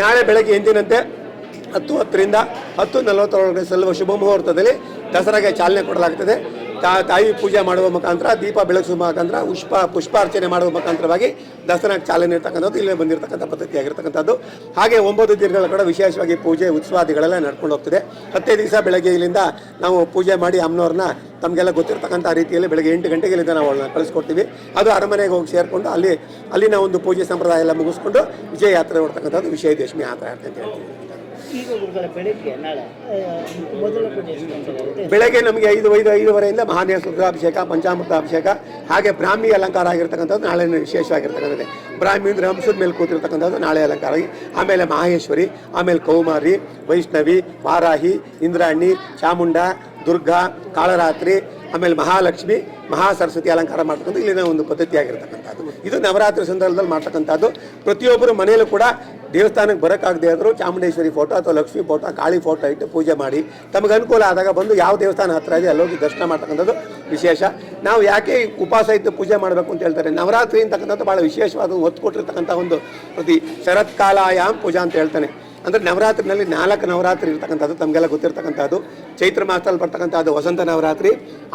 ನಾಳೆ ಬೆಳಗ್ಗೆ ಎಂದಿನಂತೆ ಹತ್ತು ಹತ್ತರಿಂದ ಹತ್ತು ನಲವತ್ತರೊಳಗೆ ಸಲ್ಲುವ ಶುಭ ಮುಹೂರ್ತದಲ್ಲಿ ದಸರಾಗೆ ಚಾಲನೆ ಕೊಡಲಾಗ್ತದೆ. ತಾ ತಾಯಿ ಪೂಜೆ ಮಾಡುವ ಮುಖಾಂತರ, ದೀಪ ಬೆಳಗಿಸುವ ಮುಖಾಂತರ ಪುಷ್ಪ ಪುಷ್ಪಾರ್ಚನೆ ಮಾಡುವ ಮುಖಾಂತರವಾಗಿ ದಸರಾಕ್ಕೆ ಚಾಲನೆ ಇರ್ತಕ್ಕಂಥದ್ದು, ಇಲ್ಲೇ ಬಂದಿರತಕ್ಕಂಥ ಪದ್ಧತಿ ಆಗಿರ್ತಕ್ಕಂಥದ್ದು. ಹಾಗೆ ಒಂಬತ್ತು ದಿನಗಳ ಕೂಡ ವಿಶೇಷವಾಗಿ ಪೂಜೆ ಉತ್ಸವಾದಿಗಳೆಲ್ಲ ನಡ್ಕೊಂಡು ಹೋಗ್ತದೆ. ಹತ್ತೇ ದಿವಸ ಬೆಳಗ್ಗೆ ಇಲ್ಲಿಂದ ನಾವು ಪೂಜೆ ಮಾಡಿ ಅಮ್ಮನವ್ರನ್ನ ತಮಗೆಲ್ಲ ಗೊತ್ತಿರ್ತಕ್ಕಂಥ ರೀತಿಯಲ್ಲಿ ಬೆಳಗ್ಗೆ ಎಂಟು ಗಂಟೆಗೆ ಇಲ್ಲಿಂದ ನಾವು ಅವಳನ್ನ ಕಳಿಸ್ಕೊಡ್ತೀವಿ. ಅದು ಅರಮನೆಗೆ ಹೋಗಿ ಸೇರಿಕೊಂಡು ಅಲ್ಲಿ, ಅಲ್ಲಿನ ಒಂದು ಪೂಜೆ ಸಂಪ್ರದಾಯ ಎಲ್ಲ ಮುಗಿಸ್ಕೊಂಡು ವಿಜಯ ಯಾತ್ರೆ ಹೊಡ್ತಕ್ಕಂಥದ್ದು ವಿಜಯದಶಮಿ ಯಾತ್ರೆ ಅಂತ ಹೇಳ್ತೀವಿ. ಬೆಳಿಗ್ಗೆ ನಮಗೆ ಐದು ಐದು, ಐದುವರೆಯಿಂದ ಮಹಾನ್ಯ ರುದ್ರಾಭಿಷೇಕ ಪಂಚಾಮೃತ ಅಭಿಷೇಕ ಹಾಗೆ ಬ್ರಾಹ್ಮಿ ಅಲಂಕಾರ ಆಗಿರ್ತಕ್ಕಂಥದ್ದು ನಾಳೆ ವಿಶೇಷವಾಗಿರ್ತಕ್ಕಂಥದ್ದು. ಬ್ರಾಹ್ಮಿ ಅಂದರೆ ಹಂಸದ ಮೇಲೆ ಕೂತಿರ್ತಕ್ಕಂಥದ್ದು ನಾಳೆ ಅಲಂಕಾರ. ಆಮೇಲೆ ಮಹೇಶ್ವರಿ, ಆಮೇಲೆ ಕೌಮಾರಿ, ವೈಷ್ಣವಿ, ವಾರಾಹಿ, ಇಂದ್ರಾಣಿ, ಚಾಮುಂಡ, ದುರ್ಗಾ, ಕಾಳರಾತ್ರಿ, ಆಮೇಲೆ ಮಹಾಲಕ್ಷ್ಮಿ ಮಹಾ ಸರಸ್ವತಿ ಅಲಂಕಾರ ಮಾಡ್ತಕ್ಕಂಥ ಇಲ್ಲಿನ ಒಂದು ಪದ್ಧತಿ ಆಗಿರ್ತಕ್ಕಂಥದ್ದು ಇದು ನವರಾತ್ರಿ ಸಂದರ್ಭದಲ್ಲಿ ಮಾಡ್ತಕ್ಕಂಥದ್ದು. ಪ್ರತಿಯೊಬ್ಬರು ಮನೆಯಲ್ಲೂ ಕೂಡ ದೇವಸ್ಥಾನಕ್ಕೆ ಬರೋಕ್ಕಾಗದೆ ಆದರೂ ಚಾಮುಂಡೇಶ್ವರಿ ಫೋಟೋ ಅಥವಾ ಲಕ್ಷ್ಮಿ ಫೋಟೋ ಕಾಳಿ ಫೋಟೋ ಇಟ್ಟು ಪೂಜೆ ಮಾಡಿ. ತಮಗೆ ಅನುಕೂಲ ಆದಾಗ ಬಂದು ಯಾವ ದೇವಸ್ಥಾನ ಹತ್ತಿರ ಇದೆ ಅಲ್ಲೋಗಿ ದರ್ಶನ ಮಾಡ್ತಕ್ಕಂಥದ್ದು ವಿಶೇಷ. ನಾವು ಯಾಕೆ ಉಪವಾಸ ಇದ್ದು ಪೂಜೆ ಮಾಡಬೇಕು ಅಂತ ಹೇಳ್ತಾರೆ? ನವರಾತ್ರಿ ಅಂತಕ್ಕಂಥದ್ದು ಭಾಳ ವಿಶೇಷವಾದ ಒತ್ತು ಕೊಟ್ಟಿರ್ತಕ್ಕಂಥ ಒಂದು ಪ್ರತಿ ಶರತ್ಕಾಲಾಯಾಮ್ ಪೂಜಾ ಅಂತ ಹೇಳ್ತಾನೆ. ಅಂದರೆ ನವರಾತ್ರಿನಲ್ಲಿ ನಾಲ್ಕು ನವರಾತ್ರಿ ಇರ್ತಕ್ಕಂಥದ್ದು, ತಮಗೆಲ್ಲ ಗೊತ್ತಿರ್ತಕ್ಕಂಥದ್ದು. ಚೈತ್ರ ಮಾಸದಲ್ಲಿ ಬರ್ತಕ್ಕಂಥದ್ದು ವಸಂತ ನವರಾತ್ರಿ,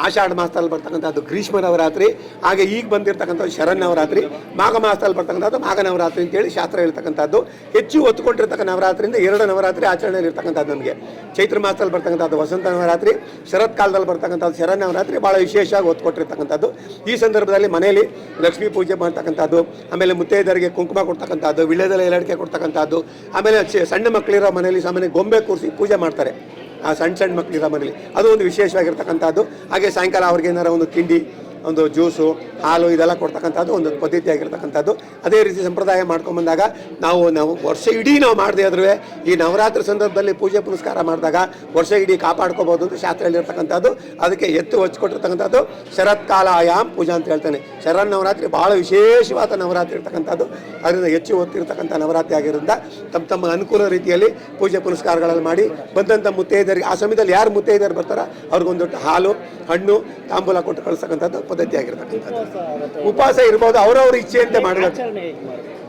ಆಷಾಢ ಮಾಸದಲ್ಲಿ ಬರ್ತಕ್ಕಂಥದ್ದು ಗ್ರೀಷ್ಮ ನವರಾತ್ರಿ, ಹಾಗೆ ಈಗ ಬಂದಿರತಕ್ಕಂಥದ್ದು ಶರಣ ನವರಾತ್ರಿ, ಮಾಘ ಮಾಸದಲ್ಲಿ ಬರ್ತಕ್ಕಂಥದ್ದು ಮಾಘ ನವರಾತ್ರಿ ಅಂತೇಳಿ ಶಾಸ್ತ್ರ ಹೇಳ್ತಕ್ಕಂಥದ್ದು. ಹೆಚ್ಚು ಒತ್ತುಕೊಂಡಿರ್ತಕ್ಕ ನವರಾತ್ರಿಯಿಂದ ಎರಡು ನವರಾತ್ರಿ ಆಚರಣೆಯಲ್ಲಿ ಇರ್ತಕ್ಕಂಥದ್ದು ನಮಗೆ. ಚೈತ್ರ ಮಾಸದಲ್ಲಿ ಬರ್ತಕ್ಕಂಥದ್ದು ವಸಂತ ನವರಾತ್ರಿ ಶರತ್ಕಾಲದಲ್ಲಿ ಬರ್ತಕ್ಕಂಥದ್ದು ಶರಣ ನವರಾತ್ರಿ ಭಾಳ ವಿಶೇಷವಾಗಿ ಒತ್ತುಕೊಟ್ಟಿರ್ತಕ್ಕಂಥದ್ದು ಈ ಸಂದರ್ಭದಲ್ಲಿ ಮನೆಯಲ್ಲಿ ಲಕ್ಷ್ಮೀ ಪೂಜೆ ಮಾಡ್ತಕ್ಕಂಥದ್ದು, ಆಮೇಲೆ ಮುತ್ತೈದರಿಗೆ ಕುಂಕುಮ ಕೊಡ್ತಕ್ಕಂಥದ್ದು ವಿಳ್ಯದಲ್ಲಿ ಎಲಡಿಕೆ ಕೊಡ್ತಕ್ಕಂಥದ್ದು, ಆಮೇಲೆ ಸಣ್ಣ ಮಕ್ಕಳಿರೋ ಮನೆಯಲ್ಲಿ ಸಾಮಾನ್ಯ ಗೊಂಬೆ ಕೂರಿಸಿ ಪೂಜೆ ಮಾಡ್ತಾರೆ. ಆ ಸಣ್ಣ ಸಣ್ಣ ಮಕ್ಕಳಿರೋ ಮನೇಲಿ ಅದು ಒಂದು ವಿಶೇಷವಾಗಿರ್ತಕ್ಕಂಥದ್ದು. ಹಾಗೆ ಸಾಯಂಕಾಲ ಅವ್ರಿಗೆ ಏನಾರ ಒಂದು ತಿಂಡಿ ಒಂದು ಜ್ಯೂಸು, ಹಾಲು ಇದೆಲ್ಲ ಕೊಡ್ತಕ್ಕಂಥದ್ದು, ಒಂದು ಪದ್ಧತಿ ಆಗಿರ್ತಕ್ಕಂಥದ್ದು. ಅದೇ ರೀತಿ ಸಂಪ್ರದಾಯ ಮಾಡ್ಕೊಂಬಂದಾಗ ನಾವು ನಾವು ವರ್ಷ ಇಡೀ ನಾವು ಮಾಡದೇ ಆದ್ರೂ ಈ ನವರಾತ್ರಿ ಸಂದರ್ಭದಲ್ಲಿ ಪೂಜೆ ಪುನಸ್ಕಾರ ಮಾಡಿದಾಗ ವರ್ಷ ಇಡೀ ಕಾಪಾಡ್ಕೋಬೋದು ಅಂತ ಶಾಸ್ತ್ರ ಹೇಳಿರ್ತಕ್ಕಂಥದ್ದು ಅದಕ್ಕೆ ಎತ್ತು ಹಚ್ಕೊಟ್ಟಿರ್ತಕ್ಕಂಥದ್ದು ಶರತ್ಕಾಲ ಆಯಾಮ್ ಪೂಜಾ ಅಂತ ಹೇಳ್ತಾನೆ. ಶರನ್ ನವರಾತ್ರಿ ಭಾಳ ವಿಶೇಷವಾದ ನವರಾತ್ರಿ ಇರ್ತಕ್ಕಂಥದ್ದು. ಅದರಿಂದ ಹೆಚ್ಚು ಒತ್ತಿರ್ತಕ್ಕಂಥ ನವರಾತ್ರಿ ಆಗಿರೋದ್ರಿಂದ ತಮ್ಮ ತಮ್ಮ ಅನುಕೂಲ ರೀತಿಯಲ್ಲಿ ಪೂಜೆ ಪುನಸ್ಕಾರಗಳಲ್ಲಿ ಮಾಡಿ, ಬಂದಂಥ ಮುತ್ತೈದರಿಗೆ ಆ ಸಮಯದಲ್ಲಿ ಯಾರು ಮುತ್ತೈದರು ಬರ್ತಾರೋ ಅವ್ರಿಗೊಂದು ಹಾಲು, ಹಣ್ಣು, ತಾಂಬೂಲ ಕೊಟ್ಟು ಕಳಿಸ್ತಕ್ಕಂಥದ್ದು. ಪದ್ಧತಿ ಆಗಿರ್ತಕ್ಕಂಥದ್ದು. ಉಪವಾಸ ಇರ್ಬೋದು ಅವರವ್ರ ಇಚ್ಛೆಯಂತೆ ಮಾಡಬೇಕು?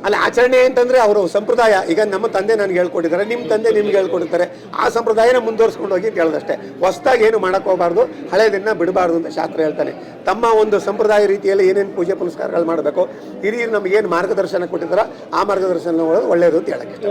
ಅಲ್ಲ ಆಚರಣೆ ಅಂತಂದ್ರೆ ಅವರು ಸಂಪ್ರದಾಯ. ಈಗ ನಮ್ಮ ತಂದೆ ನನಗೆ ಹೇಳ್ಕೊಟ್ಟಿದ್ದಾರೆ ನಿಮ್ಮ ತಂದೆ ನಿಮ್ಗೆ ಹೇಳ್ಕೊಟ್ಟಿರ್ತಾರೆ ಆ ಸಂಪ್ರದಾಯನ ಮುಂದುವರ್ಸ್ಕೊಂಡು ಹೋಗಿ ಅಂತ ಹೇಳೋದಷ್ಟೇ. ಹೊಸ್ದಾಗಿ ಏನು ಮಾಡಕ್ ಹೋಗಬಾರ್ದು ಹಳೆಯದನ್ನ ಬಿಡಬಾರ್ದು ಅಂತ ಶಾಸ್ತ್ರ ಹೇಳ್ತಾನೆ. ತಮ್ಮ ಒಂದು ಸಂಪ್ರದಾಯ ರೀತಿಯಲ್ಲಿ ಏನೇನು ಪೂಜೆ ಪುನಸ್ಕಾರಗಳು ಮಾಡಬೇಕು ಹಿರಿಯರು ನಮ್ಗೆ ಏನ್ ಮಾರ್ಗದರ್ಶನ ಕೊಟ್ಟಿದ್ದಾರೋ ಆ ಮಾರ್ಗದರ್ಶನ ಒಳ್ಳೆಯದು ಅಂತ ಹೇಳಕ್ಕೆ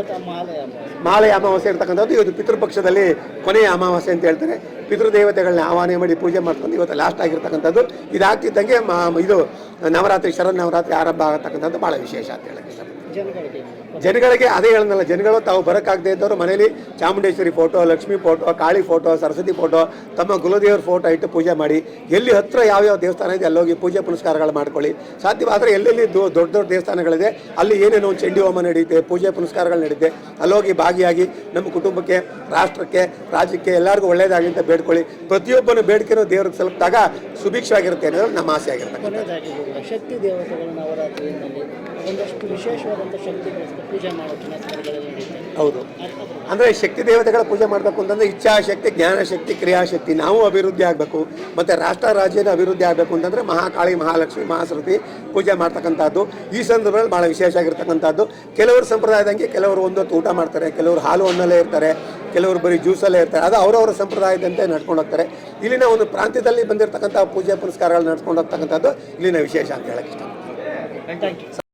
ಮಾಲೆ ಅಮಾವಾಸ್ಯೆ. ಇರ್ತಕ್ಕಂಥದ್ದು ಇವತ್ತು ಪಿತೃಪಕ್ಷದಲ್ಲಿ ಕೊನೆಯ ಅಮಾವಾಸ್ಯೆ ಅಂತ ಹೇಳ್ತಾರೆ. ಪಿತೃದೇವತೆಗಳನ್ನ ಆಹ್ವಾನ ಮಾಡಿ ಪೂಜೆ ಮಾಡ್ಕೊಂಡು ಇವತ್ತು ಲಾಸ್ಟ್ ಆಗಿರ್ತಕ್ಕಂಥದ್ದು. ಇದಾಗ್ತಿದ್ದಂಗೆ ಮ- ಇದು ನವರಾತ್ರಿ ಶರನ್ ನವರಾತ್ರಿ ಆರಂಭ ಆಗತಕ್ಕಂಥದ್ದು ಭಾಳ ವಿಶೇಷ ಅಂತ ಹೇಳಕ್ಕೆ ಜನಗಳಿಗೆ? ಅದೇ ಹೇಳೋದಲ್ಲ ಜನಗಳು ತಾವು ಬರೋಕ್ಕಾಗದೇ ಇದ್ದವರು ಮನೇಲಿ Chamundeshwari photo Lakshmi photo Kali photo Saraswati photo ತಮ್ಮ ಕುಲದೇವ್ರ ಫೋಟೋ ಇಟ್ಟು ಪೂಜೆ ಮಾಡಿ ಎಲ್ಲಿ ಹತ್ರ ಯಾವ್ಯಾವ ದೇವಸ್ಥಾನ ಇದೆ ಅಲ್ಲೋಗಿ ಪೂಜೆ ಪುನಸ್ಕಾರಗಳು ಮಾಡ್ಕೊಳ್ಳಿ. ಸಾಧ್ಯವಾದರೆ ಎಲ್ಲೆಲ್ಲಿ ದೊಡ್ಡ ದೊಡ್ಡ ದೇವಸ್ಥಾನಗಳಿದೆ ಅಲ್ಲಿ ಏನೇನು ಚಂಡಿ ಹೋಮ ನಡೆಯುತ್ತೆ ಪೂಜೆ ಪುನಸ್ಕಾರಗಳು ನಡೆಯುತ್ತೆ ಅಲ್ಲೋಗಿ ಭಾಗಿಯಾಗಿ ನಮ್ಮ ಕುಟುಂಬಕ್ಕೆ ರಾಷ್ಟ್ರಕ್ಕೆ ರಾಜ್ಯಕ್ಕೆ ಎಲ್ಲರಿಗೂ ಒಳ್ಳೆಯದಾಗಿ ಅಂತ ಬೇಡ್ಕೊಳ್ಳಿ. ಪ್ರತಿಯೊಬ್ಬನ ಬೇಡಿಕೆನೂ ದೇವ್ರಿಗೆ ತಲುಪಿದಾಗ ಸುಭಿಕ್ಷವಾಗಿರುತ್ತೆ ಅನ್ನೋದು ನಮ್ಮ ಆಸೆ ಆಗಿರ್ತಕ್ಕಂಥ ಶಕ್ತಿ ದೇವತೆಗಳು ನವರಾತ್ರಿಯಲ್ಲಿ ಒಂದಷ್ಟು ವಿಶೇಷವಾದಂಥ ಶಕ್ತಿ ಪೂಜೆ ನಡೀತದೆ ಹೌದು. ಅದ್- ಅಂದರೆ ಶಕ್ತಿ ದೇವತೆಗಳ ಪೂಜೆ ಮಾಡಬೇಕು ಅಂತಂದ್ರೆ ಇಚ್ಛಾಶಕ್ತಿ ಜ್ಞಾನಶಕ್ತಿ ಕ್ರಿಯಾಶಕ್ತಿ ನಾವು ಅಭಿವೃದ್ಧಿ ಆಗಬೇಕು. ಮತ್ತು ರಾಷ್ಟ್ರ ರಾಜ್ಯದ ಅಭಿವೃದ್ಧಿ ಆಗಬೇಕು ಅಂತಂದರೆ ಮಹಾಕಾಳಿ ಮಹಾಲಕ್ಷ್ಮಿ ಮಹಾಸರಸ್ವತಿ ಪೂಜೆ ಮಾಡ್ತಕ್ಕಂಥದ್ದು. ಈ ಸಂದರ್ಭದಲ್ಲಿ ಭಾಳ ವಿಶೇಷ ಆಗಿರ್ತಕ್ಕಂಥದ್ದು. ಕೆಲವರು ಸಂಪ್ರದಾಯದಂಗೆ ಕೆಲವರು ಒಂದೊತ್ತು ಊಟ ಮಾಡ್ತಾರೆ ಕೆಲವರು ಹಾಲು ಹಣ್ಣಲ್ಲೇ ಇರ್ತಾರೆ ಕೆಲವರು ಬರೀ ಜ್ಯೂಸಲ್ಲೇ ಇರ್ತಾರೆ. ಅದು ಅವರವರ ಸಂಪ್ರದಾಯದಂತೆ ನಡ್ಕೊಂಡು ಹೋಗ್ತಾರೆ. ಇಲ್ಲಿನ ಒಂದು ಪ್ರಾಂತ್ಯದಲ್ಲಿ ಬಂದಿರತಕ್ಕಂಥ ಪೂಜೆ ಪುನಸ್ಕಾರಗಳು ನಡ್ಕೊಂಡು ಹೋಗ್ತಕ್ಕಂಥದ್ದು ಇಲ್ಲಿನ ವಿಶೇಷ ಅಂತ ಹೇಳಕ್ಕೆ ಇಷ್ಟ